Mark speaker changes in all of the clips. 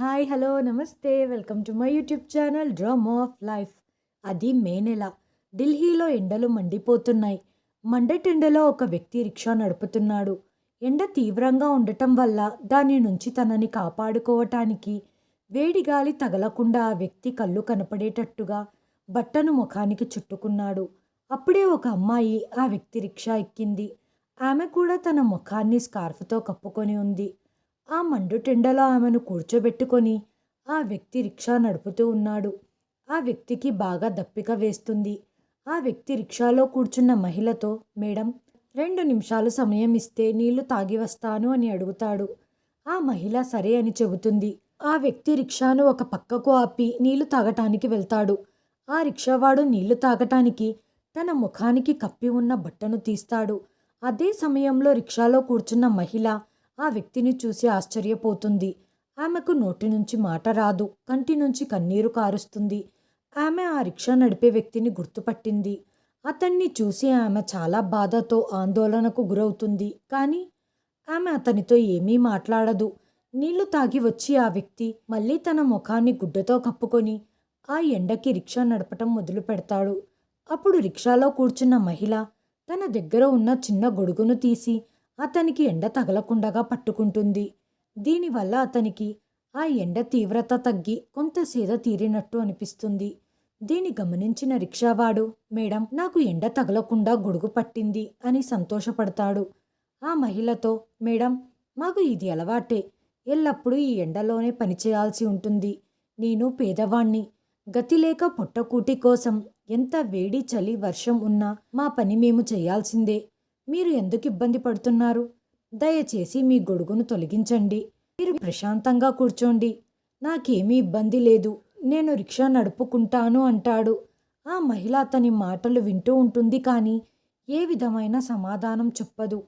Speaker 1: Hi hello నమస్తే. Welcome to my YouTube channel drum of life. అది May నెల. ఢిల్లీలో ఎండలు మండిపోతున్నాయి. మండటెండలో ఒక వ్యక్తి రిక్షా నడుపుతున్నాడు. ఎండ తీవ్రంగా ఉండటం వల్ల దాని నుంచి తనని కాపాడుకోవటానికి వేడి గాలి తగలకుండా ఆ వ్యక్తి కళ్ళు కనపడేటట్టుగా బట్టను ముఖానికి చుట్టుకున్నాడు. అప్పుడే ఒక అమ్మాయి ఆ వ్యక్తి రిక్షా ఎక్కింది. ఆమె కూడా తన ముఖాన్ని స్కార్ఫ్తో కప్పుకొని ఉంది. ఆ మండుటెండలో ఆమెను కూర్చోబెట్టుకొని ఆ వ్యక్తి రిక్షా నడుపుతూ ఉన్నాడు. ఆ వ్యక్తికి బాగా దప్పిక వేస్తుంది. ఆ వ్యక్తి రిక్షాలో కూర్చున్న మహిళతో మేడం రెండు నిమిషాలు సమయం ఇస్తే నీళ్ళు తాగి వస్తాను అని అడుగుతాడు. ఆ మహిళ సరే అని చెబుతుంది. ఆ వ్యక్తి రిక్షాను ఒక పక్కకు ఆపి నీళ్ళు తాగటానికి వెళ్తాడు. ఆ రిక్షావాడు నీళ్ళు తాగటానికి తన ముఖానికి కప్పి ఉన్న బట్టను తీస్తాడు. అదే సమయంలో రిక్షాలో కూర్చున్న మహిళ ఆ వ్యక్తిని చూసి ఆశ్చర్యపోతుంది. ఆమెకు నోటి నుంచి మాట రాదు కంటి నుంచి కన్నీరు కారుస్తుంది. ఆమె ఆ రిక్షా నడిపే వ్యక్తిని గుర్తుపట్టింది. అతన్ని చూసి ఆమె చాలా బాధతో ఆందోళనకు గురవుతుంది. కానీ ఆమె అతనితో ఏమీ మాట్లాడదు. నీళ్ళు తాగి వచ్చి ఆ వ్యక్తి మళ్ళీ తన ముఖాన్ని గుడ్డతో కప్పుకొని ఆ ఎండకి రిక్షా నడపటం మొదలు పెడతాడు. అప్పుడు రిక్షాలో కూర్చున్న మహిళ తన దగ్గర ఉన్న చిన్న గొడుగును తీసి అతనికి ఎండ తగలకుండగా పట్టుకుంటుంది. దీనివల్ల అతనికి ఆ ఎండ తీవ్రత తగ్గి కొంత సేద తీరినట్టు అనిపిస్తుంది. దీని గమనించిన రిక్షావాడు మేడం నాకు ఎండ తగలకుండా గొడుగు పట్టింది అని సంతోషపడతాడు. ఆ మహిళతో మేడం మాకు ఇది అలవాటే. ఎల్లప్పుడూ ఈ ఎండలోనే పనిచేయాల్సి ఉంటుంది. నేను పేదవాణ్ణి. గతిలేక పొట్టకూటి కోసం ఎంత వేడి చలి వర్షం ఉన్నా మా పని మేము చేయాల్సిందే. మీరు ఎందుకు ఇబ్బంది పడుతున్నారు? దయచేసి మీ గొడుగును తొలగించండి. మీరు ప్రశాంతంగా కూర్చోండి. నాకేమీ ఇబ్బంది లేదు. నేను రిక్షా నడుపుకుంటాను అంటాడు. ఆ మహిళ అతని మాటలు వింటూ ఉంటుంది కానీ ఏ విధమైన సమాధానం చెప్పదు.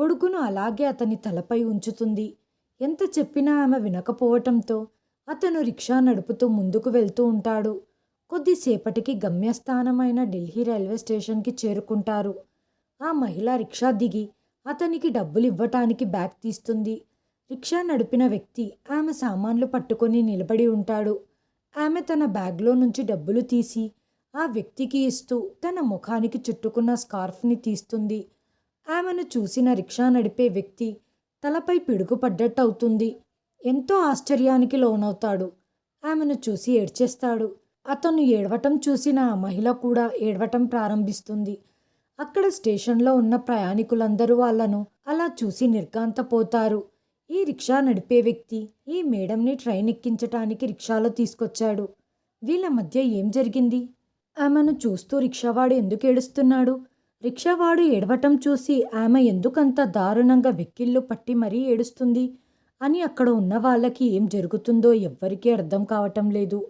Speaker 1: గొడుగును అలాగే అతని తలపై ఉంచుతుంది. ఎంత చెప్పినా ఆమె వినకపోవటంతో అతను రిక్షా నడుపుతూ ముందుకు వెళ్తూ ఉంటాడు. కొద్దిసేపటికి గమ్యస్థానమైన ఢిల్లీ రైల్వే స్టేషన్కి చేరుకుంటారు. ఆ మహిళ రిక్షా దిగి అతనికి డబ్బులు ఇవ్వటానికి బ్యాగ్ తీస్తుంది. రిక్షా నడిపిన వ్యక్తి ఆమె సామాన్లు పట్టుకొని నిలబడి ఉంటాడు. ఆమె తన బ్యాగ్లో నుంచి డబ్బులు తీసి ఆ వ్యక్తికి ఇస్తూ తన ముఖానికి చుట్టుకున్న స్కార్ఫ్ని తీస్తుంది. ఆమెను చూసిన రిక్షా నడిపే వ్యక్తి తలపై పిడుగు పడ్డట్టు అవుతుంది ఎంతో ఆశ్చర్యానికి లోనవుతాడు. ఆమెను చూసి ఏడ్చేస్తాడు. అతను ఏడవటం చూసిన ఆ మహిళ కూడా ఏడవటం ప్రారంభిస్తుంది. అక్కడ స్టేషన్లో ఉన్న ప్రయాణికులందరూ వాళ్ళను అలా చూసి నిర్ఘాంతపోతారు. ఈ రిక్షా నడిపే వ్యక్తి ఈ మేడంని ట్రైన్ ఎక్కించటానికి రిక్షాలో తీసుకొచ్చాడు. వీళ్ళ మధ్య ఏం జరిగింది? ఆమెను చూస్తూ రిక్షావాడు ఎందుకు ఏడుస్తున్నాడు? రిక్షావాడు ఏడవటం చూసి ఆమె ఎందుకంత దారుణంగా వెక్కిళ్ళు పట్టి మరీ ఏడుస్తుంది? అని అక్కడ ఉన్న వాళ్ళకి ఏం జరుగుతుందో ఎవ్వరికీ అర్థం కావటం లేదు.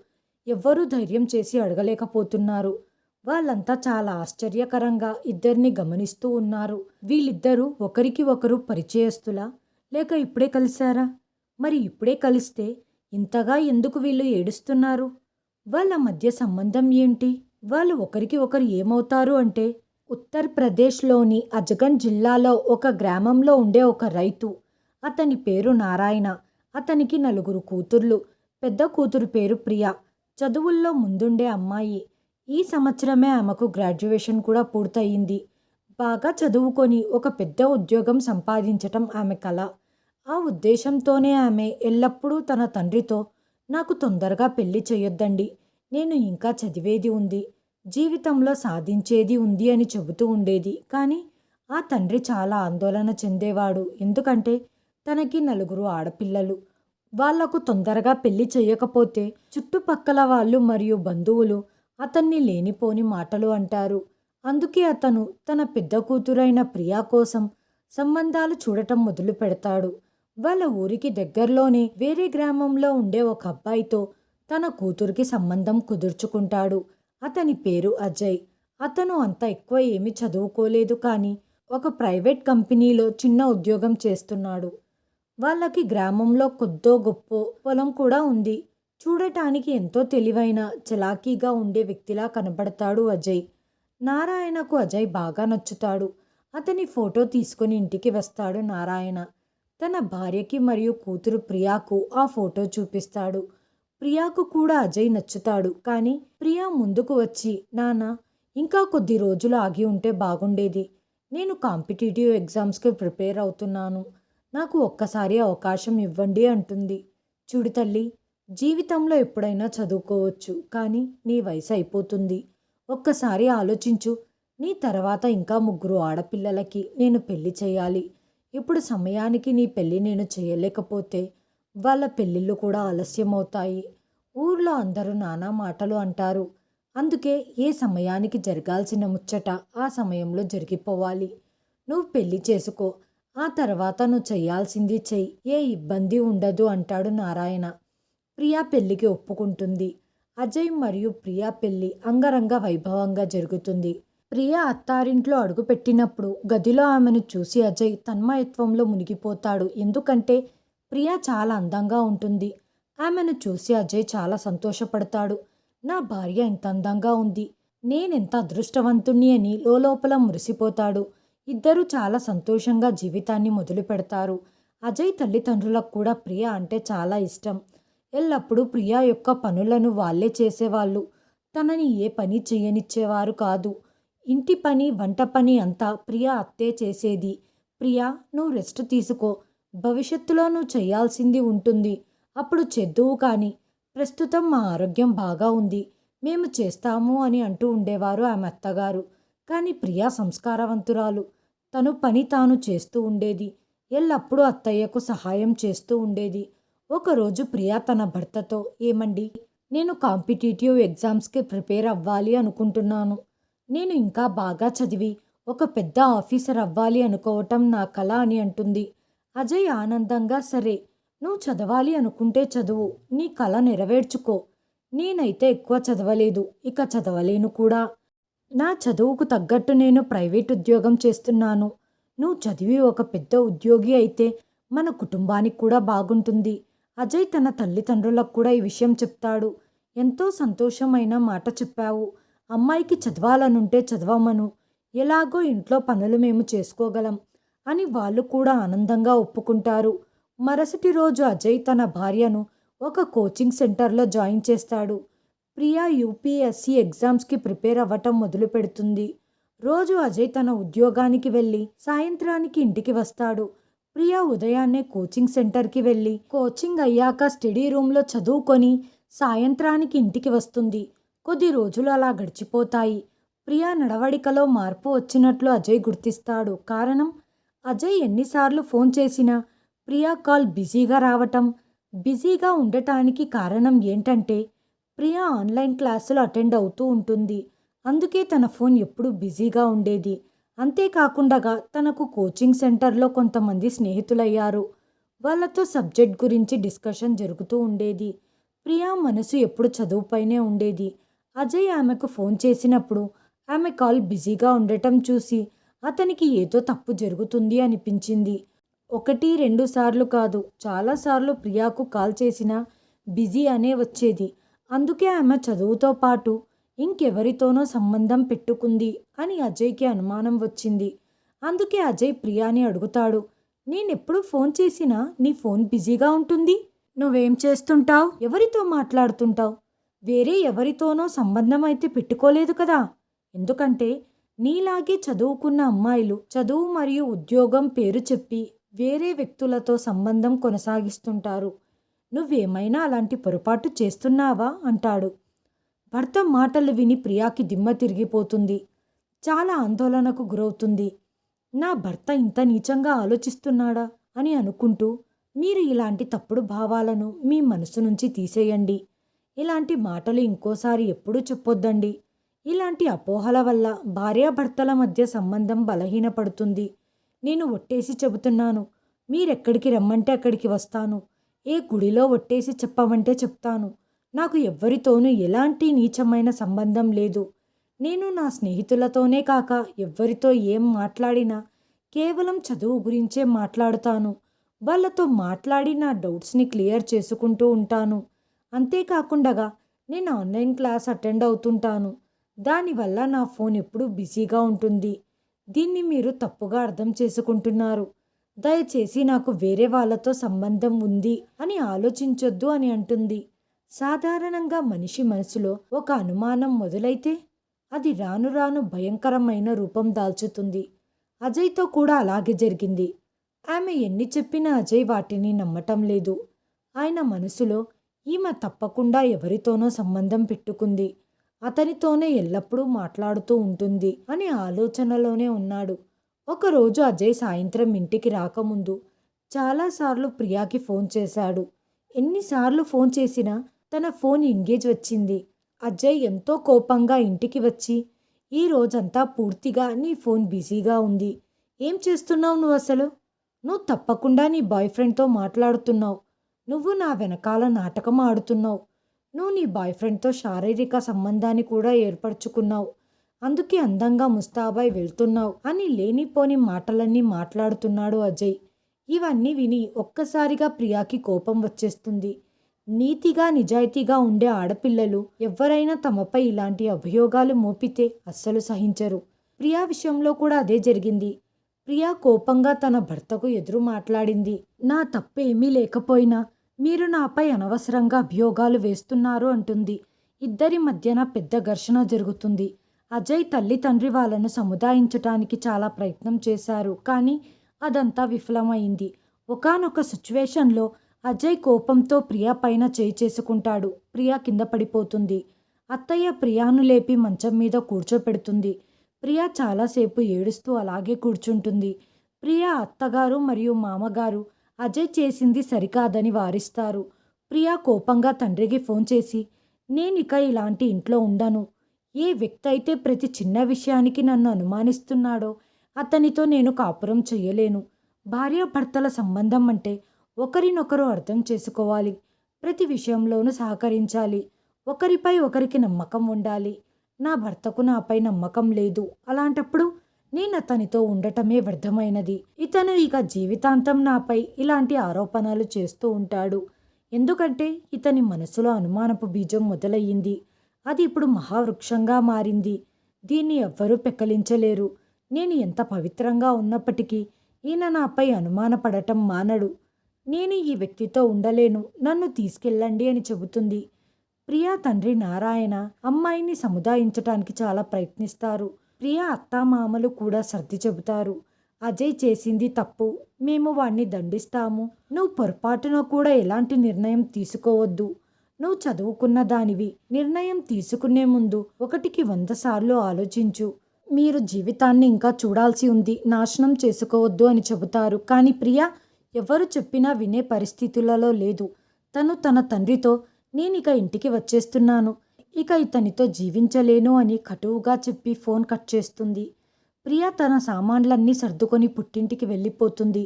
Speaker 1: ఎవ్వరూ ధైర్యం చేసి అడగలేకపోతున్నారు. వాళ్ళంతా చాలా ఆశ్చర్యకరంగా ఇద్దరిని గమనిస్తూ ఉన్నారు. వీళ్ళిద్దరూ ఒకరికి ఒకరు పరిచయస్తులా? లేక ఇప్పుడే కలిశారా? మరి ఇప్పుడే కలిస్తే ఇంతగా ఎందుకు వీళ్ళు ఏడుస్తున్నారు? వాళ్ళ మధ్య సంబంధం ఏంటి? వాళ్ళు ఒకరికి ఒకరు ఏమవుతారు అంటే ఉత్తరప్రదేశ్లోని అజగన్ జిల్లాలో ఒక గ్రామంలో ఉండే ఒక రైతు. అతని పేరు నారాయణ. అతనికి నలుగురు కూతుర్లు. పెద్ద కూతురు పేరు ప్రియ. చదువుల్లో ముందుండే అమ్మాయి. ఈ సంవత్సరమే ఆమెకు గ్రాడ్యుయేషన్ కూడా పూర్తయింది. బాగా చదువుకొని ఒక పెద్ద ఉద్యోగం సంపాదించటం ఆమె కళ ఆ ఉద్దేశంతోనే ఆమె ఎల్లప్పుడూ తన తండ్రితో నాకు తొందరగా పెళ్ళి చేయొద్దండి. నేను ఇంకా చదివేది ఉంది. జీవితంలో సాధించేది ఉంది అని చెబుతూ ఉండేది. కానీ ఆ తండ్రి చాలా ఆందోళన చెందేవాడు. ఎందుకంటే తనకి నలుగురు ఆడపిల్లలు. వాళ్ళకు తొందరగా పెళ్ళి చేయకపోతే చుట్టుపక్కల వాళ్ళు మరియు బంధువులు అతన్ని లేనిపోని మాటలు అంటారు. అందుకే అతను తన పెద్ద కూతురైన ప్రియా కోసం సంబంధాలు చూడటం మొదలు పెడతాడు. వాళ్ళ ఊరికి దగ్గరలోనే వేరే గ్రామంలో ఉండే ఒక అబ్బాయితో తన కూతురికి సంబంధం కుదుర్చుకుంటాడు. అతని పేరు అజయ్. అతను అంత ఎక్కువ ఏమీ చదువుకోలేదు కానీ ఒక ప్రైవేట్ కంపెనీలో చిన్న ఉద్యోగం చేస్తున్నాడు. వాళ్ళకి గ్రామంలో కొద్దో గొప్ప పొలం కూడా ఉంది. చూడటానికి ఎంతో తెలివైన చలాకీగా ఉండే వ్యక్తిలా కనబడతాడు అజయ్. నారాయణకు అజయ్ బాగా నచ్చుతాడు. అతని ఫోటో తీసుకుని ఇంటికి వస్తాడు నారాయణ. తన భార్యకి మరియు కూతురు ప్రియాకు ఆ ఫోటో చూపిస్తాడు. ప్రియాకు కూడా అజయ్ నచ్చుతాడు. కానీ ప్రియా ముందుకు వచ్చి నాన్న ఇంకా కొద్ది రోజులు ఆగి ఉంటే బాగుండేది. నేను కాంపిటేటివ్ ఎగ్జామ్స్కి ప్రిపేర్ అవుతున్నాను. నాకు ఒక్కసారి అవకాశం ఇవ్వండి అంటుంది. చూడు తల్లి జీవితంలో ఎప్పుడైనా చదువుకోవచ్చు కానీ నీ వయసు అయిపోతుంది. ఒక్కసారి ఆలోచించు నీ తర్వాత ఇంకా ముగ్గురు ఆడపిల్లలకి నేను పెళ్ళి చేయాలి. ఇప్పుడు సమయానికి నీ పెళ్ళి నేను చేయలేకపోతే వాళ్ళ పెళ్ళిళ్ళు కూడా ఆలస్యం అవుతాయి ఊర్లో అందరూ నానా మాటలు అంటారు. అందుకే ఏ సమయానికి జరగాల్సిన ముచ్చట ఆ సమయంలో జరిగిపోవాలి. నువ్వు పెళ్ళి చేసుకో ఆ తర్వాత నువ్వు చేయాల్సింది చెయ్యి. ఏ ఇబ్బంది ఉండదు అంటాడు నారాయణ. ప్రియా పెళ్ళికి ఒప్పుకుంటుంది. అజయ్ మరియు ప్రియా పెళ్ళి అంగరంగ వైభవంగా జరుగుతుంది. ప్రియా అత్తారింట్లో అడుగుపెట్టినప్పుడు గదిలో ఆమెను చూసి అజయ్ తన్మయత్వంలో మునిగిపోతాడు. ఎందుకంటే ప్రియా చాలా అందంగా ఉంటుంది. ఆమెను చూసి అజయ్ చాలా సంతోషపడతాడు. నా భార్య ఎంత అందంగా ఉంది. నేనెంత అదృష్టవంతుణ్ణి అని లోపల మురిసిపోతాడు. ఇద్దరూ చాలా సంతోషంగా జీవితాన్ని మొదలు పెడతారు అజయ్ తల్లిదండ్రులకు కూడా ప్రియ అంటే చాలా ఇష్టం. ఎల్లప్పుడూ ప్రియా యొక్క పనులను వాళ్ళే చేసేవాళ్ళు. తనని ఏ పని చేయనిచ్చేవారు కాదు. ఇంటి పని వంట పని అంతా ప్రియా అత్తే చేసేది. ప్రియా నువ్వు రెస్ట్ తీసుకో. భవిష్యత్తులో నువ్వు చేయాల్సింది ఉంటుంది. అప్పుడు చెద్దువు కానీ. ప్రస్తుతం మా ఆరోగ్యం బాగా ఉంది. మేము చేస్తాము అని అంటూ ఉండేవారు ఆమె అత్తగారు. కానీ ప్రియా సంస్కారవంతురాలు. తను పని తాను చేస్తూ ఉండేది. ఎల్లప్పుడూ అత్తయ్యకు సహాయం చేస్తూ ఉండేది. ఒకరోజు ప్రియా తన భర్తతో ఏమండి నేను కాంపిటేటివ్ ఎగ్జామ్స్కి ప్రిపేర్ అవ్వాలి అనుకుంటున్నాను. నేను ఇంకా బాగా చదివి ఒక పెద్ద ఆఫీసర్ అవ్వాలి అనుకోవటం నా కళ అని అంటుంది. అజయ్ ఆనందంగా సరే నువ్వు చదవాలి అనుకుంటే చదువు నీ కళ నెరవేర్చుకో. నేనైతే ఎక్కువ చదవలేదు ఇక చదవలేను కూడా. నా చదువుకు తగ్గట్టు నేను ప్రైవేట్ ఉద్యోగం చేస్తున్నాను. నువ్వు చదివి ఒక పెద్ద ఉద్యోగి అయితే మన కుటుంబానికి కూడా బాగుంటుంది. అజయ్ తన తల్లిదండ్రులకు కూడా ఈ విషయం చెప్తాడు. ఎంతో సంతోషమైన మాట చెప్పావు. అమ్మాయికి చదవాలనుంటే చదవమను. ఎలాగో ఇంట్లో పనులు మేము చేసుకోగలం అని వాళ్ళు కూడా ఆనందంగా ఒప్పుకుంటారు. మరుసటి రోజు అజయ్ తన భార్యను ఒక కోచింగ్ సెంటర్లో జాయిన్ చేస్తాడు. ప్రియా యూపీఎస్సీ ఎగ్జామ్స్కి ప్రిపేర్ అవ్వటం మొదలు పెడుతుంది. రోజు అజయ్ తన ఉద్యోగానికి వెళ్ళి సాయంత్రానికి ఇంటికి వస్తాడు. ప్రియా ఉదయాన్నే కోచింగ్ సెంటర్కి వెళ్ళి కోచింగ్ అయ్యాక స్టడీ రూమ్లో చదువుకొని సాయంత్రానికి ఇంటికి వస్తుంది. కొద్ది రోజులు అలా గడిచిపోతాయి. ప్రియా నడవడికలో మార్పు వచ్చినట్లు అజయ్ గుర్తిస్తాడు. కారణం? అజయ్ ఎన్నిసార్లు ఫోన్ చేసినా ప్రియా కాల్ బిజీగా రావటం. బిజీగా ఉండటానికి కారణం ఏంటంటే ప్రియా ఆన్లైన్ క్లాసులు అటెండ్ అవుతూ ఉంటుంది. అందుకే తన ఫోన్ ఎప్పుడూ బిజీగా ఉండేది. అంతేకాకుండా తనకు కోచింగ్ సెంటర్లో కొంతమంది స్నేహితులయ్యారు. వాళ్ళతో సబ్జెక్ట్ గురించి డిస్కషన్ జరుగుతూ ఉండేది. ప్రియా మనసు ఎప్పుడు చదువుపైనే ఉండేది. అజయ్ ఆమెకు ఫోన్ చేసినప్పుడు ఆమె కాల్ బిజీగా ఉండటం చూసి అతనికి ఏదో తప్పు జరుగుతుంది అనిపించింది. ఒకటి రెండు సార్లు కాదు చాలాసార్లు ప్రియాకు కాల్ చేసినా బిజీ అనే వచ్చేది. అందుకే ఆమె చదువుతో పాటు ఇంకెవరితోనో సంబంధం పెట్టుకుంది అని అజయ్కి అనుమానం వచ్చింది. అందుకే అజయ్ ప్రియాని అడుగుతాడు నేనెప్పుడు ఫోన్ చేసినా నీ ఫోన్ బిజీగా ఉంటుంది? నువ్వేం చేస్తుంటావు? ఎవరితో మాట్లాడుతుంటావు? వేరే ఎవరితోనో సంబంధం అయితే పెట్టుకోలేదు కదా? ఎందుకంటే నీలాగే చదువుకున్న అమ్మాయిలు చదువు మరియు ఉద్యోగం పేరు చెప్పి వేరే వ్యక్తులతో సంబంధం కొనసాగిస్తుంటారు. నువ్వేమైనా అలాంటి పొరపాటు చేస్తున్నావా? అంటాడు. భర్త మాటలు విని ప్రియాకి దిమ్మ తిరిగిపోతుంది. చాలా ఆందోళనకు గురవుతుంది. నా భర్త ఇంత నీచంగా ఆలోచిస్తున్నాడా అని అనుకుంటూ మీరు ఇలాంటి తప్పుడు భావాలను మీ మనసు నుంచి తీసేయండి. ఇలాంటి మాటలు ఇంకోసారి ఎప్పుడూ చెప్పొద్దండి. ఇలాంటి అపోహల వల్ల భార్యాభర్తల మధ్య సంబంధం బలహీనపడుతుంది. నేను ఒట్టేసి చెబుతున్నాను మీరెక్కడికి రమ్మంటే అక్కడికి వస్తాను. ఏ గుడిలో ఒట్టేసి చెప్పమంటే చెప్తాను. నాకు ఎవ్వరితోనూ ఎలాంటి నీచమైన సంబంధం లేదు. నేను నా స్నేహితులతోనే కాక ఎవ్వరితో ఏం మాట్లాడినా కేవలం చదువు గురించే మాట్లాడుతాను. వాళ్ళతో మాట్లాడి నా డౌట్స్ని క్లియర్ చేసుకుంటూ ఉంటాను. అంతేకాకుండా నేను ఆన్లైన్ క్లాస్ అటెండ్ అవుతుంటాను. దానివల్ల నా ఫోన్ ఎప్పుడూ బిజీగా ఉంటుంది. దీన్ని మీరు తప్పుగా అర్థం చేసుకుంటున్నారు. దయచేసి నాకు వేరే వాళ్ళతో సంబంధం ఉంది అని ఆలోచించొద్దు అని అంటుంది. సాధారణంగా మనిషి మనసులో ఒక అనుమానం మొదలైతే అది రాను రాను భయంకరమైన రూపం దాల్చుతుంది. అజయ్తో కూడా అలాగే జరిగింది. ఆమె ఎన్ని చెప్పినా అజయ్ వాటిని నమ్మటం లేదు. ఆయన మనసులో ఈమె తప్పకుండా ఎవరితోనో సంబంధం పెట్టుకుంది. అతనితోనే ఎల్లప్పుడూ మాట్లాడుతూ ఉంటుంది అని ఆలోచనలోనే ఉన్నాడు. ఒకరోజు అజయ్ సాయంత్రం ఇంటికి రాకముందు చాలాసార్లు ప్రియాకి ఫోన్ చేశాడు. ఎన్నిసార్లు ఫోన్ చేసినా తన ఫోన్ ఎంగేజ్ వచ్చింది. అజయ్ ఎంతో కోపంగా ఇంటికి వచ్చి ఈ రోజంతా పూర్తిగా నీ ఫోన్ బిజీగా ఉంది. ఏం చేస్తున్నావు నువ్వు అసలు? నువ్వు తప్పకుండా నీ బాయ్ ఫ్రెండ్తో మాట్లాడుతున్నావు. నువ్వు నా వెనకాల నాటకం ఆడుతున్నావు. నువ్వు నీ బాయ్ ఫ్రెండ్తో శారీరక సంబంధాన్ని కూడా ఏర్పరచుకున్నావు. అందుకే అందంగా ముస్తాబాయ్ వెళ్తున్నావు అని లేనిపోని మాటలన్నీ మాట్లాడుతున్నాడు అజయ్. ఇవన్నీ విని ఒక్కసారిగా ప్రియాకి కోపం వచ్చేస్తుంది. నీతిగా నిజాయితీగా ఉండే ఆడపిల్లలు ఎవరైనా తమపై ఇలాంటి అభియోగాలు మోపితే అస్సలు సహించరు. ప్రియా విషయంలో కూడా అదే జరిగింది. ప్రియా కోపంగా తన భర్తకు ఎదురు మాట్లాడింది. నా తప్పేమీ లేకపోయినా మీరు నాపై అనవసరంగా అభియోగాలు వేస్తున్నారు అంటుంది. ఇద్దరి మధ్యన పెద్ద ఘర్షణ జరుగుతుంది. అజయ్ తల్లి తండ్రి వాళ్ళను సముదాయించటానికి చాలా ప్రయత్నం చేశారు. కానీ అదంతా విఫలమైంది. ఒకానొక సిచ్యువేషన్లో అజయ్ కోపంతో ప్రియా పైన చేయి చేసుకుంటాడు. ప్రియా కింద పడిపోతుంది. అత్తయ్య ప్రియాను లేపి మంచం మీద కూర్చోపెడుతుంది. ప్రియా చాలాసేపు ఏడుస్తూ అలాగే కూర్చుంటుంది. ప్రియా అత్తగారు మరియు మామగారు అజయ్ చేసింది సరికాదని వారిస్తారు. ప్రియా కోపంగా తండ్రికి ఫోన్ చేసి నేనిక ఇలాంటి ఇంట్లో ఉండను. ఏ వ్యక్తి అయితే ప్రతి చిన్న విషయానికి నన్ను అనుమానిస్తున్నాడో అతనితో నేను కాపురం చెయ్యలేను. భార్యాభర్తల సంబంధం అంటే ఒకరినొకరు అర్థం చేసుకోవాలి. ప్రతి విషయంలోనూ సహకరించాలి. ఒకరిపై ఒకరికి నమ్మకం ఉండాలి. నా భర్తకు నాపై నమ్మకం లేదు. అలాంటప్పుడు నేను అతనితో ఉండటమే వ్యర్థమైనది. ఇతను ఇక జీవితాంతం నాపై ఇలాంటి ఆరోపణలు చేస్తూ ఉంటాడు. ఎందుకంటే ఇతని మనసులో అనుమానపు బీజం మొదలయ్యింది. అది ఇప్పుడు మహావృక్షంగా మారింది. దీన్ని ఎవ్వరూ పెక్కలించలేరు నేను ఎంత పవిత్రంగా ఉన్నప్పటికీ ఈయన నాపై అనుమానపడటం మానడు. నేను ఈ వ్యక్తితో ఉండలేను. నన్ను తీసుకెళ్ళండి అని చెబుతుంది. ప్రియా తండ్రి నారాయణ అమ్మాయిని సముదాయించటానికి చాలా ప్రయత్నిస్తారు. ప్రియా అత్తామామలు కూడా సర్ది చెబుతారు. అజయ్ చేసింది తప్పు. మేము వాణ్ణి దండిస్తాము. నువ్వు పొరపాటున కూడా ఎలాంటి నిర్ణయం తీసుకోవద్దు. నువ్వు చదువుకున్న దానివి. నిర్ణయం తీసుకునే ముందు ఒకటికి వంద సార్లు ఆలోచించు. మీరు జీవితాన్ని ఇంకా చూడాల్సి ఉంది. నాశనం చేసుకోవద్దు అని చెబుతారు. కానీ ప్రియా ఎవరు చెప్పినా వినే పరిస్థితులలో లేదు. తను తన తండ్రితో నేనిక ఇంటికి వచ్చేస్తున్నాను. ఇక ఇతనితో జీవించలేను అని కటువుగా చెప్పి ఫోన్ కట్ చేస్తుంది. ప్రియా తన సామాన్లన్నీ సర్దుకొని పుట్టింటికి వెళ్ళిపోతుంది.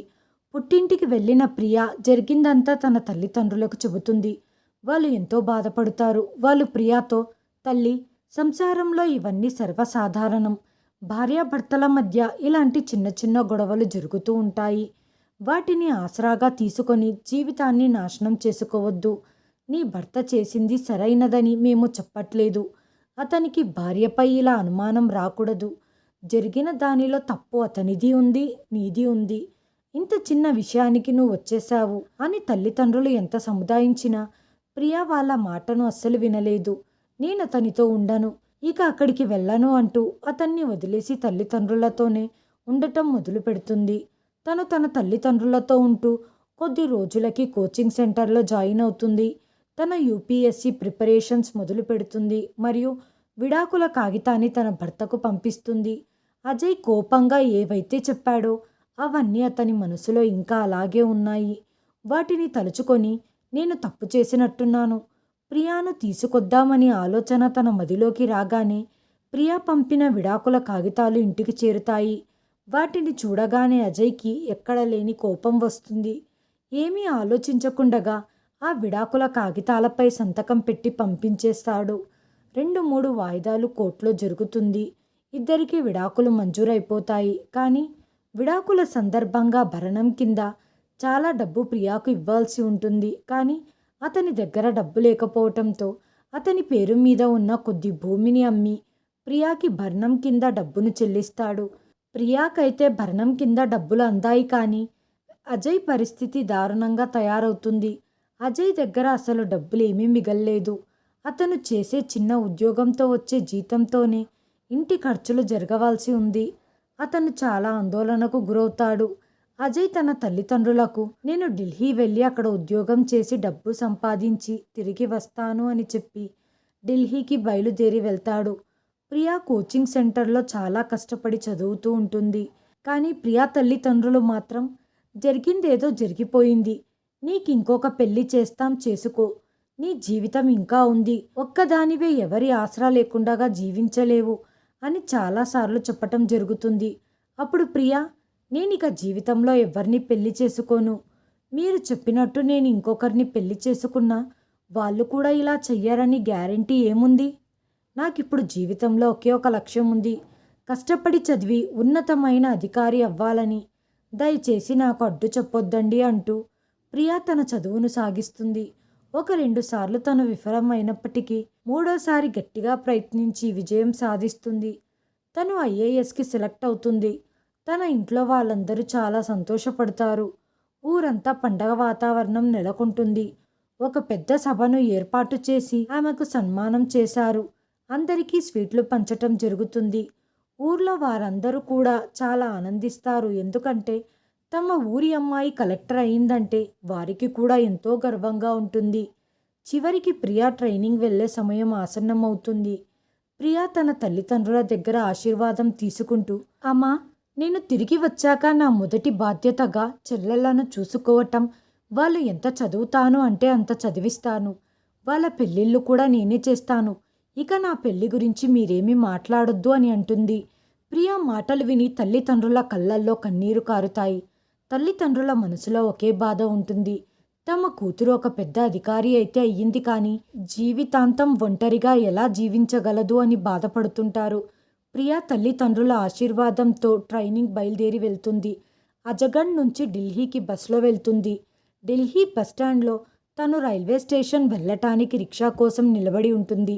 Speaker 1: పుట్టింటికి వెళ్ళిన ప్రియా జరిగిందంతా తన తల్లిదండ్రులకు చెబుతుంది. వాళ్ళు ఎంతో బాధపడతారు. వాళ్ళు ప్రియాతో తల్లి సంసారంలో ఇవన్నీ సర్వసాధారణం. భార్యాభర్తల మధ్య ఇలాంటి చిన్న చిన్న గొడవలు జరుగుతూ ఉంటాయి. వాటిని ఆసరాగా తీసుకొని జీవితాన్ని నాశనం చేసుకోవద్దు. నీ భర్త చేసింది సరైనదని మేము చెప్పట్లేదు. అతనికి భార్యపై ఇలా అనుమానం రాకూడదు. జరిగిన దానిలో తప్పు అతనిది ఉంది నీది ఉంది. ఇంత చిన్న విషయానికి నువ్వు వచ్చేశావు అని తల్లిదండ్రులు ఎంత సముదాయించినా ప్రియా వాళ్ళ మాటను అస్సలు వినలేదు. నేను అతనితో ఉండను. ఇక అక్కడికి వెళ్ళను అంటూ అతన్ని వదిలేసి తల్లిదండ్రులతోనే ఉండటం మొదలు పెడుతుంది తను తన తల్లిదండ్రులతో ఉంటూ కొద్ది రోజులకి కోచింగ్ సెంటర్లో జాయిన్ అవుతుంది. తన యూపీఎస్సి ప్రిపరేషన్స్ మొదలు పెడుతుంది మరియు విడాకుల కాగితాన్ని తన భర్తకు పంపిస్తుంది. అజయ్ కోపంగా ఏవైతే చెప్పాడో అవన్నీ అతని మనసులో ఇంకా అలాగే ఉన్నాయి. వాటిని తలుచుకొని నేను తప్పు చేసినట్టున్నాను. ప్రియాను తీసుకొద్దామని ఆలోచన తన మదిలోకి రాగానే ప్రియా పంపిన విడాకుల కాగితాలు ఇంటికి చేరుతాయి. వాటిని చూడగానే అజయ్కి ఎక్కడ లేని కోపం వస్తుంది. ఏమీ ఆలోచించకుండగా ఆ విడాకుల కాగితాలపై సంతకం పెట్టి పంపించేస్తాడు. రెండు మూడు వాయిదాలు కోర్టులో జరుగుతుంది. ఇద్దరికి విడాకులు మంజూరైపోతాయి. కానీ విడాకుల సందర్భంగా భరణం కింద చాలా డబ్బు ప్రియాకు ఇవ్వాల్సి ఉంటుంది. కానీ అతని దగ్గర డబ్బు లేకపోవటంతో అతని పేరు మీద ఉన్న కొద్ది భూమిని అమ్మి ప్రియాకి భరణం కింద డబ్బును చెల్లిస్తాడు. ప్రియాకైతే భరణం కింద డబ్బులు అందాయి కానీ అజయ్ పరిస్థితి దారుణంగా తయారవుతుంది. అజయ్ దగ్గర అసలు డబ్బులు ఏమీ మిగల్లేదు. అతను చేసే చిన్న ఉద్యోగంతో వచ్చే జీతంతోనే ఇంటి ఖర్చులు జరగవలసి ఉంది. అతను చాలా ఆందోళనకు గురవుతాడు. అజయ్ తన తల్లిదండ్రులకు నేను ఢిల్లీ వెళ్ళి అక్కడ ఉద్యోగం చేసి డబ్బు సంపాదించి తిరిగి వస్తాను అని చెప్పి ఢిల్లీకి బయలుదేరి వెళ్తాడు. ప్రియా కోచింగ్ సెంటర్లో చాలా కష్టపడి చదువుతూ ఉంటుంది. కానీ ప్రియా తల్లిదండ్రులు మాత్రం జరిగిందేదో జరిగిపోయింది. నీకు ఇంకొక పెళ్ళి చేస్తాం చేసుకో. నీ జీవితం ఇంకా ఉంది. ఒక్కదానివే ఎవరి ఆసరా లేకుండా జీవించలేవు అని చాలాసార్లు చెప్పటం జరుగుతుంది. అప్పుడు ప్రియా నేను ఇక జీవితంలో ఎవరిని పెళ్ళి చేసుకోను. మీరు చెప్పినట్టు నేను ఇంకొకరిని పెళ్ళి చేసుకున్నా వాళ్ళు కూడా ఇలా చెయ్యారని గ్యారంటీ ఏముంది? నాకిప్పుడు జీవితంలో ఒకే ఒక లక్ష్యం ఉంది. కష్టపడి చదివి ఉన్నతమైన అధికారి అవ్వాలని. దయచేసి నాకు అడ్డు చెప్పొద్దండి అంటూ ప్రియా తన చదువును సాగిస్తుంది. ఒక రెండు సార్లు తను విఫలమైనప్పటికీ మూడోసారి గట్టిగా ప్రయత్నించి విజయం సాధిస్తుంది. తను ఐఏఎస్కి సెలెక్ట్ అవుతుంది. తన ఇంట్లో వాళ్ళందరూ చాలా సంతోషపడతారు. ఊరంతా పండగ వాతావరణం నెలకొంటుంది. ఒక పెద్ద సభను ఏర్పాటు చేసి ఆమెకు సన్మానం చేశారు. అందరికీ స్వీట్లు పంచటం జరుగుతుంది. ఊర్లో వారందరూ కూడా చాలా ఆనందిస్తారు. ఎందుకంటే తమ ఊరి అమ్మాయి కలెక్టర్ అయిందంటే వారికి కూడా ఎంతో గర్వంగా ఉంటుంది. చివరికి ప్రియా ట్రైనింగ్ వెళ్ళే సమయం ఆసన్నమవుతుంది. ప్రియా తన తల్లిదండ్రుల దగ్గర ఆశీర్వాదం తీసుకుంటూ అమ్మా నేను తిరిగి వచ్చాక నా మొదటి బాధ్యతగా చెల్లెళ్ళను చూసుకోవటం వాళ్ళు ఎంత చదువుతాను అంటే అంత చదివిస్తాను. వాళ్ళ పెళ్ళిళ్ళు కూడా నేనే చేస్తాను. ఇక నా పెళ్ళి గురించి మీరేమీ మాట్లాడొద్దు అని అంటుంది. ప్రియా మాటలు విని తల్లిదండ్రుల కళ్ళల్లో కన్నీరు కారుతాయి. తల్లిదండ్రుల మనసులో ఒకే బాధ ఉంటుంది. తమ కూతురు ఒక పెద్ద అధికారి అయితే అయ్యింది కానీ జీవితాంతం ఒంటరిగా ఎలా జీవించగలదు అని బాధపడుతుంటారు. ప్రియా తల్లిదండ్రుల ఆశీర్వాదంతో ట్రైనింగ్ బయలుదేరి వెళ్తుంది. అజగఢ్ నుంచి ఢిల్లీకి బస్లో వెళ్తుంది. ఢిల్లీ బస్టాండ్లో తను రైల్వే స్టేషన్ వెళ్ళటానికి రిక్షా కోసం నిలబడి ఉంటుంది.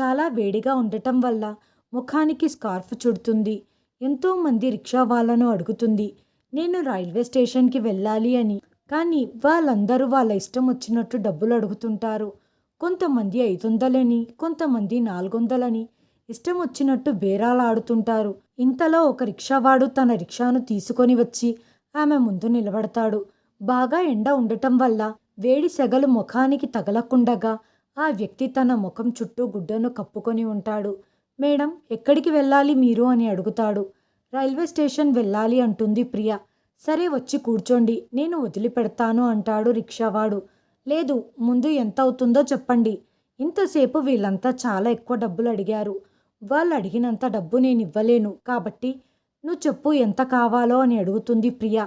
Speaker 1: చాలా వేడిగా ఉండటం వల్ల ముఖానికి స్కార్ఫ్ చుడుతుంది. ఎంతోమంది రిక్షా వాళ్ళను అడుగుతుంది నేను రైల్వే స్టేషన్కి వెళ్ళాలి అని. కానీ వాళ్ళందరూ వాళ్ళ ఇష్టం వచ్చినట్టు డబ్బులు అడుగుతుంటారు. కొంతమంది ఐదు వందలని కొంతమంది నాలుగు వందలని ఇష్టం వచ్చినట్టు బేరాలు ఆడుతుంటారు. ఇంతలో ఒక రిక్షావాడు తన రిక్షాను తీసుకొని వచ్చి ఆమె ముందు నిలబడతాడు. బాగా ఎండ ఉండటం వల్ల వేడి సెగలు ముఖానికి తగలకుండగా ఆ వ్యక్తి తన ముఖం చుట్టూ గుడ్డను కప్పుకొని ఉంటాడు. మేడం ఎక్కడికి వెళ్ళాలి మీరు? అని అడుగుతాడు. రైల్వే స్టేషన్ వెళ్ళాలి అంటుంది ప్రియ. సరే వచ్చి కూర్చోండి. నేను వదిలిపెడతాను అంటాడు రిక్షావాడు. లేదు ముందు ఎంత అవుతుందో చెప్పండి. ఇంతసేపు వీళ్ళంతా చాలా ఎక్కువ డబ్బులు అడిగారు. వాళ్ళు అడిగినంత డబ్బు నేను ఇవ్వలేను. కాబట్టి నువ్వు చెప్పు ఎంత కావాలో అని అడుగుతుంది ప్రియ.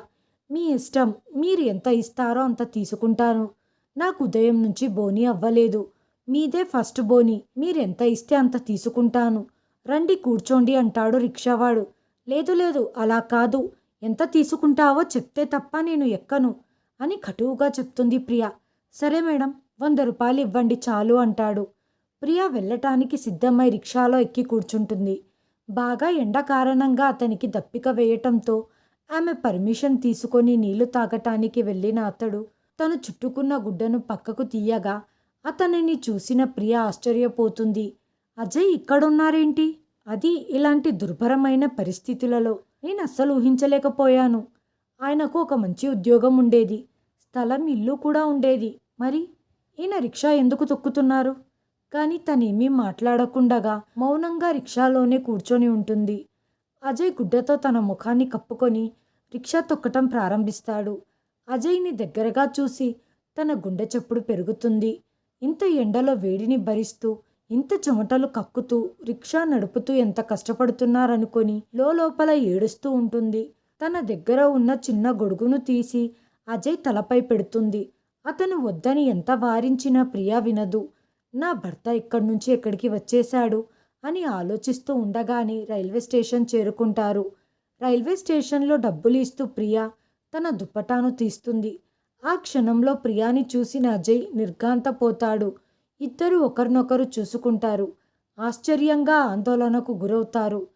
Speaker 1: మీ ఇష్టం. మీరు ఎంత ఇస్తారో అంత తీసుకుంటాను. నాకు ఉదయం నుంచి బోని అవ్వలేదు. మీదే ఫస్ట్ బోని. మీరెంత ఇస్తే అంత తీసుకుంటాను. రండి కూర్చోండి అంటాడు రిక్షావాడు. లేదు లేదు అలా కాదు. ఎంత తీసుకుంటావో చెప్తే తప్ప నేను ఎక్కను అని కటువుగా చెప్తుంది ప్రియ. సరే మేడం వంద రూపాయలు ఇవ్వండి చాలు అంటాడు. ప్రియ వెళ్ళటానికి సిద్ధమై రిక్షాలో ఎక్కి కూర్చుంటుంది. బాగా ఎండ కారణంగా అతనికి దప్పిక వేయటంతో ఆమె పర్మిషన్ తీసుకొని నీళ్ళు తాగటానికి వెళ్ళిన అతడు తను చుట్టుకున్న గుడ్డను పక్కకు తీయగా అతనిని చూసిన ప్రియ ఆశ్చర్యపోతుంది. అజయ్ ఇక్కడున్నారేంటి? అది ఇలాంటి దుర్భరమైన పరిస్థితులలో నేను అస్సలు ఊహించలేకపోయాను. ఆయనకు ఒక మంచి ఉద్యోగం ఉండేది. స్థలం ఇల్లు కూడా ఉండేది. మరి ఈయన రిక్షా ఎందుకు తొక్కుతున్నారు? కానీ తనేమీ మాట్లాడకుండగా మౌనంగా రిక్షాలోనే కూర్చొని ఉంటుంది. అజయ్ గుడ్డతో తన ముఖాన్ని కప్పుకొని రిక్షా తొక్కటం ప్రారంభిస్తాడు. అజయ్ని దగ్గరగా చూసి తన గుండె చప్పుడు పెరుగుతుంది. ఇంత ఎండలో వేడిని భరిస్తూ ఇంత చెమటలు కక్కుతూ రిక్షా నడుపుతూ ఎంత కష్టపడుతున్నారనుకొని లోపల ఏడుస్తూ ఉంటుంది. తన దగ్గర ఉన్న చిన్న గొడుగును తీసి అజయ్ తలపై పెడుతుంది. అతను వద్దని ఎంత వారించినా ప్రియా వినదు. నా భర్త ఇక్కడి నుంచి ఎక్కడికి వచ్చేశాడు అని ఆలోచిస్తూ ఉండగానే రైల్వే స్టేషన్ చేరుకుంటారు. రైల్వే స్టేషన్లో డబ్బులు ఇస్తూ ప్రియా తన దుప్పటాను తీస్తుంది. ఆ క్షణంలో ప్రియాని చూసిన అజయ్ నిర్ఘాంతపోతాడు. ఇద్దరు ఒకరినొకరు చూసుకుంటారు. ఆశ్చర్యంగా ఆందోళనకు గురవుతారు.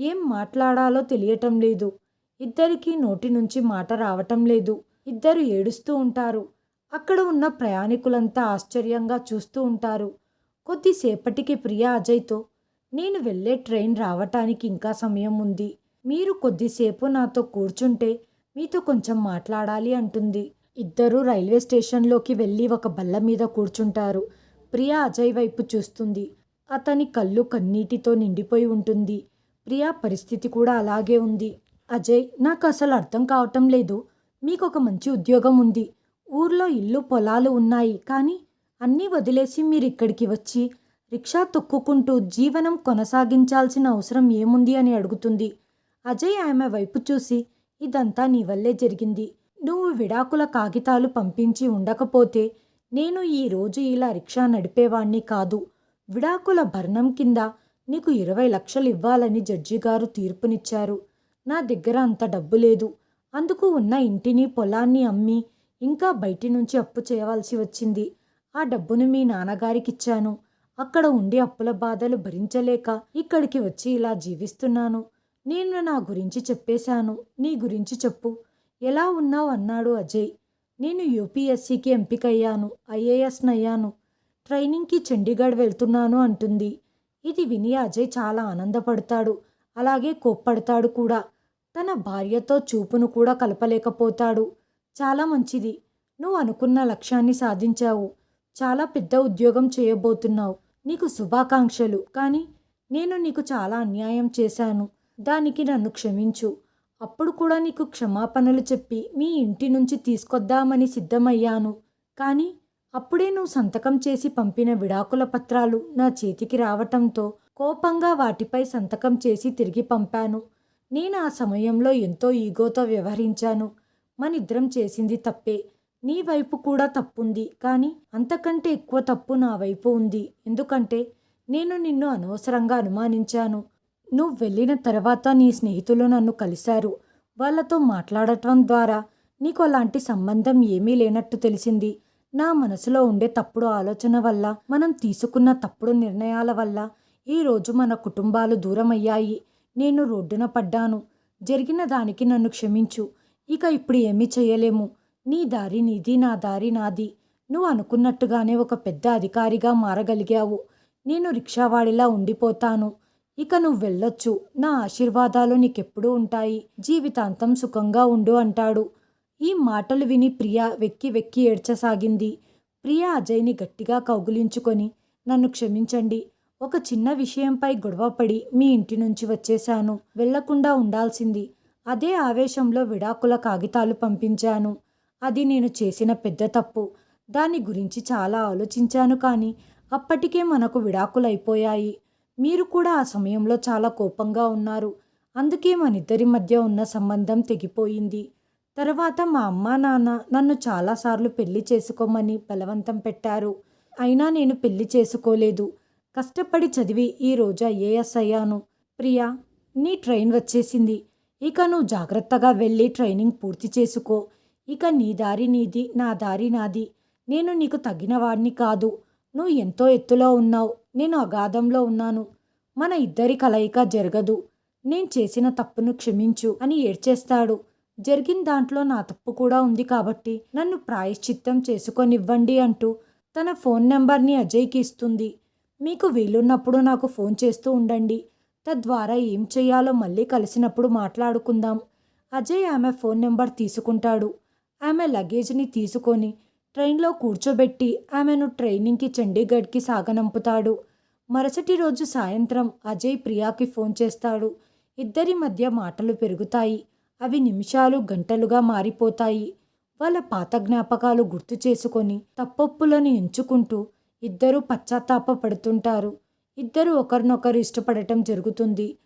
Speaker 1: ఏం మాట్లాడాలో తెలియటం లేదు. ఇద్దరికీ నోటి నుంచి మాట రావటం లేదు. ఇద్దరు ఏడుస్తూ ఉంటారు. అక్కడ ఉన్న ప్రయాణికులంతా ఆశ్చర్యంగా చూస్తూ ఉంటారు. కొద్దిసేపటికి ప్రియా అజయ్తో నేను వెళ్ళే ట్రైన్ రావటానికి ఇంకా సమయం ఉంది. మీరు కొద్దిసేపు నాతో కూర్చుంటే మీతో కొంచెం మాట్లాడాలి అంటుంది. ఇద్దరూ రైల్వే స్టేషన్లోకి వెళ్ళి ఒక బల్ల మీద కూర్చుంటారు. ప్రియా అజయ్ వైపు చూస్తుంది. అతని కళ్ళు కన్నీటితో నిండిపోయి ఉంటుంది. ప్రియా పరిస్థితి కూడా అలాగే ఉంది. అజయ్ నాకు అసలు అర్థం కావటం లేదు. మీకు ఒక మంచి ఉద్యోగం ఉంది. ఊర్లో ఇల్లు పొలాలు ఉన్నాయి. కానీ అన్నీ వదిలేసి మీరు ఇక్కడికి వచ్చి రిక్షా తొక్కుకుంటూ జీవనం కొనసాగించాల్సిన అవసరం ఏముంది అని అడుగుతుంది. అజయ్ ఆమె వైపు చూసి ఇదంతా నీ వల్లే జరిగింది. నువ్వు విడాకుల కాగితాలు పంపించి ఉండకపోతే నేను ఈ రోజు ఇలా రిక్షా నడిపేవాణ్ణి కాదు. విడాకుల భరణం కింద నీకు ఇరవై లక్షలు ఇవ్వాలని జడ్జి గారు తీర్పునిచ్చారు. నా దగ్గర అంత డబ్బు లేదు. అందుకు ఉన్న ఇంటిని పొలాన్ని అమ్మి ఇంకా బయటి నుంచి అప్పు చేయవలసి వచ్చింది. ఆ డబ్బును మీ నాన్నగారికిచ్చాను. అక్కడ ఉండి అప్పుల బాధలు భరించలేక ఇక్కడికి వచ్చి ఇలా జీవిస్తున్నాను. నేను నా గురించి చెప్పేశాను. నీ గురించి చెప్పు. ఎలా ఉన్నావు అన్నాడు అజయ్. నేను యూపీఎస్సీకి ఎంపికయ్యాను ఐఏఎస్నయ్యాను. ట్రైనింగ్కి చండీగఢ్ వెళ్తున్నాను అంటుంది. ఇది విని అజయ్ చాలా ఆనందపడతాడు. అలాగే కోప్పడతాడు కూడా. తన భార్యతో చూపును కూడా కలపలేకపోతాడు. చాలా మంచిది. నువ్వు అనుకున్న లక్ష్యాన్ని సాధించావు. చాలా పెద్ద ఉద్యోగం చేయబోతున్నావు. నీకు శుభాకాంక్షలు. కానీ నేను నీకు చాలా అన్యాయం చేశాను. దానికి నన్ను క్షమించు. అప్పుడు కూడా నీకు క్షమాపణలు చెప్పి మీ ఇంటి నుంచి తీసుకొద్దామని సిద్ధమయ్యాను. కానీ అప్పుడే నువ్వు సంతకం చేసి పంపిన విడాకుల పత్రాలు నా చేతికి రావటంతో కోపంగా వాటిపై సంతకం చేసి తిరిగి పంపాను. నేను ఆ సమయంలో ఎంతో ఈగోతో వ్యవహరించాను. మనిద్దరం చేసింది తప్పే. నీ వైపు కూడా తప్పుంది. కానీ అంతకంటే ఎక్కువ తప్పు నా వైపు ఉంది. ఎందుకంటే నేను నిన్ను అనవసరంగా అనుమానించాను. నువ్వు వెళ్ళిన తర్వాత నీ స్నేహితులు నన్ను కలిశారు. వాళ్ళతో మాట్లాడటం ద్వారా నీకు అలాంటి సంబంధం ఏమీ లేనట్టు తెలిసింది. నా మనసులో ఉండే తప్పుడు ఆలోచన వల్ల మనం తీసుకున్న తప్పుడు నిర్ణయాల వల్ల ఈరోజు మన కుటుంబాలు దూరమయ్యాయి. నేను రోడ్డున పడ్డాను. జరిగిన దానికి నన్ను క్షమించు. ఇక ఇప్పుడు ఏమీ చేయలేము. నీ దారి నీది నా దారి నాది. నువ్వు అనుకున్నట్టుగానే ఒక పెద్ద అధికారిగా మారగలిగావు. నేను రిక్షావాడిలా ఉండిపోతాను. ఇక నువ్వు వెళ్ళొచ్చు. నా ఆశీర్వాదాలు నీకెప్పుడూ ఉంటాయి. జీవితాంతం సుఖంగా ఉండు అంటాడు. ఈ మాటలు విని ప్రియా వెక్కి వెక్కి ఏడ్చసాగింది. ప్రియా అజయ్ని గట్టిగా కౌగులించుకొని నన్ను క్షమించండి. ఒక చిన్న విషయంపై గొడవపడి మీ ఇంటి నుంచి వచ్చేశాను. వెళ్ళకుండా ఉండాల్సింది. అదే ఆవేశంలో విడాకుల కాగితాలు పంపించాను. అది నేను చేసిన పెద్ద తప్పు. దాని గురించి చాలా ఆలోచించాను కానీ అప్పటికే మనకు విడాకులైపోయాయి. మీరు కూడా ఆ సమయంలో చాలా కోపంగా ఉన్నారు. అందుకే మనిద్దరి మధ్య ఉన్న సంబంధం తెగిపోయింది. తర్వాత మా అమ్మ నాన్న నన్ను చాలాసార్లు పెళ్ళి చేసుకోమని బలవంతం పెట్టారు. అయినా నేను పెళ్ళి చేసుకోలేదు. కష్టపడి చదివి ఈరోజు ఐఏఎస్ అయ్యాను. ప్రియా నీ ట్రైన్ వచ్చేసింది. ఇక నువ్వు జాగ్రత్తగా వెళ్ళి ట్రైనింగ్ పూర్తి చేసుకో. ఇక నీ దారి నీది నా దారి నాది. నేను నీకు తగిన వాడిని కాదు. నువ్వు ఎంతో ఎత్తులో ఉన్నావు. నేను అగాధంలో ఉన్నాను. మన ఇద్దరి కలయిక జరగదు. నేను చేసిన తప్పును క్షమించు అని ఏడ్చేస్తాడు. జరిగిన దాంట్లో నా తప్పు కూడా ఉంది కాబట్టి నన్ను ప్రాయశ్చిత్తం చేసుకొనివ్వండి అంటూ తన ఫోన్ నెంబర్ని అజయ్కి ఇస్తుంది. మీకు వీలున్నప్పుడు నాకు ఫోన్ చేస్తూ ఉండండి. తద్వారా ఏం చేయాలో మళ్ళీ కలిసినప్పుడు మాట్లాడుకుందాం. అజయ్ ఆమె ఫోన్ నెంబర్ తీసుకుంటాడు. ఆమె లగేజ్ని తీసుకొని ట్రైన్లో కూర్చోబెట్టి ఆమెను ట్రైనింగ్కి చండీగఢ్కి సాగనంపుతాడు. మరుసటి రోజు సాయంత్రం అజయ్ ప్రియాకి ఫోన్ చేస్తాడు. ఇద్దరి మధ్య మాటలు పెరుగుతాయి. అవి నిమిషాలు గంటలుగా మారిపోతాయి. వాళ్ళ పాత జ్ఞాపకాలు గుర్తు చేసుకొని తప్పొప్పులను ఎంచుకుంటూ ఇద్దరూ పశ్చాత్తాప పడుతుంటారు. ఇద్దరు ఒకరినొకరు ఇష్టపడటం జరుగుతుంది.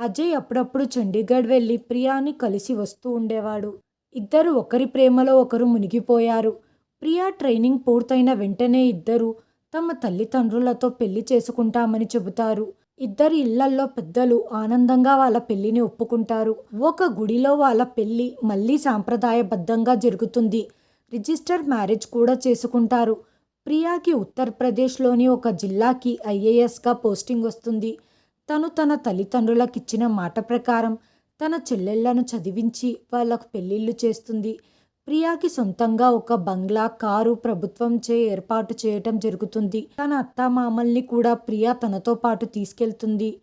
Speaker 1: అజయ్ అప్పుడప్పుడు చండీగఢ్ వెళ్ళి ప్రియాని కలిసి వస్తూ ఉండేవాడు. ఇద్దరు ఒకరి ప్రేమలో ఒకరు మునిగిపోయారు. ప్రియా ట్రైనింగ్ పూర్తయిన వెంటనే ఇద్దరు తమ తల్లిదండ్రులతో పెళ్ళి చేసుకుంటామని చెబుతారు. ఇద్దరి ఇళ్ళల్లో పెద్దలు ఆనందంగా వాళ్ళ పెళ్ళిని ఒప్పుకుంటారు. ఒక గుడిలో వాళ్ళ పెళ్ళి మళ్ళీ సాంప్రదాయబద్ధంగా జరుగుతుంది. రిజిస్టర్ మ్యారేజ్ కూడా చేసుకుంటారు. ప్రియాకి ఉత్తరప్రదేశ్లోని ఒక జిల్లాకి ఐఏఎస్గా పోస్టింగ్ వస్తుంది. తను తన తల్లిదండ్రులకు ఇచ్చిన మాట ప్రకారం తన చెల్లెళ్ళను చదివించి వాళ్ళకు పెళ్ళిళ్ళు చేస్తుంది. ప్రియాకి సొంతంగా ఒక బంగ్లా కారు ప్రభుత్వం చే ఏర్పాటు చేయటం జరుగుతుంది. తన అత్తామామల్ని కూడా ప్రియా తనతో పాటు తీసుకెళ్తుంది.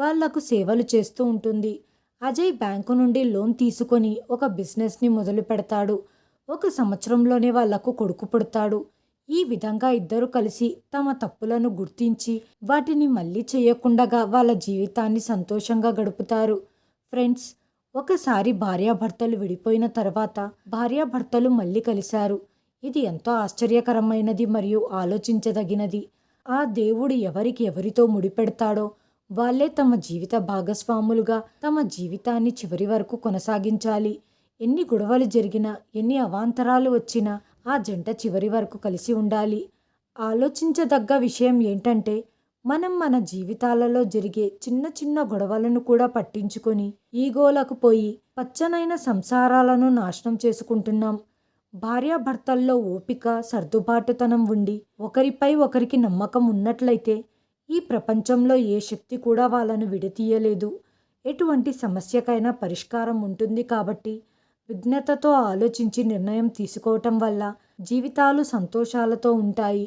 Speaker 1: వాళ్ళకు సేవలు చేస్తూ ఉంటుంది. అజయ్ బ్యాంకు నుండి లోన్ తీసుకొని ఒక బిజినెస్ని మొదలు పెడతాడు. ఒక సంవత్సరంలోనే వాళ్ళకు కొడుకు పుడతాడు. ఈ విధంగా ఇద్దరు కలిసి తమ తప్పులను గుర్తించి వాటిని మళ్ళీ చేయకుండగా వాళ్ళ జీవితాన్ని సంతోషంగా గడుపుతారు. ఫ్రెండ్స్ ఒకసారి భార్యాభర్తలు విడిపోయిన తర్వాత భార్యాభర్తలు మళ్ళీ కలిశారు. ఇది ఎంతో ఆశ్చర్యకరమైనది మరియు ఆలోచించదగినది. ఆ దేవుడు ఎవరికి ఎవరితో ముడిపెడతాడో వాళ్ళే తమ జీవిత భాగస్వాములుగా తమ జీవితాన్ని చివరి వరకు కొనసాగించాలి. ఎన్ని గొడవలు జరిగినా ఎన్ని అవాంతరాలు వచ్చినా ఆ జంట చివరి వరకు కలిసి ఉండాలి. ఆలోచించదగ్గ విషయం ఏంటంటే మనం మన జీవితాలలో జరిగే చిన్న చిన్న గొడవలను కూడా పట్టించుకొని ఈగోలకు పోయి పచ్చనైన సంసారాలను నాశనం చేసుకుంటున్నాం. భార్యాభర్తల్లో ఓపిక సర్దుబాటుతనం ఉండి ఒకరిపై ఒకరికి నమ్మకం ఉన్నట్లయితే ఈ ప్రపంచంలో ఏ శక్తి కూడా వాళ్ళను విడతీయలేదు. ఎటువంటి సమస్యకైనా పరిష్కారం ఉంటుంది కాబట్టి విఘ్నతతో ఆలోచించి నిర్ణయం తీసుకోవటం వల్ల జీవితాలు సంతోషాలతో ఉంటాయి.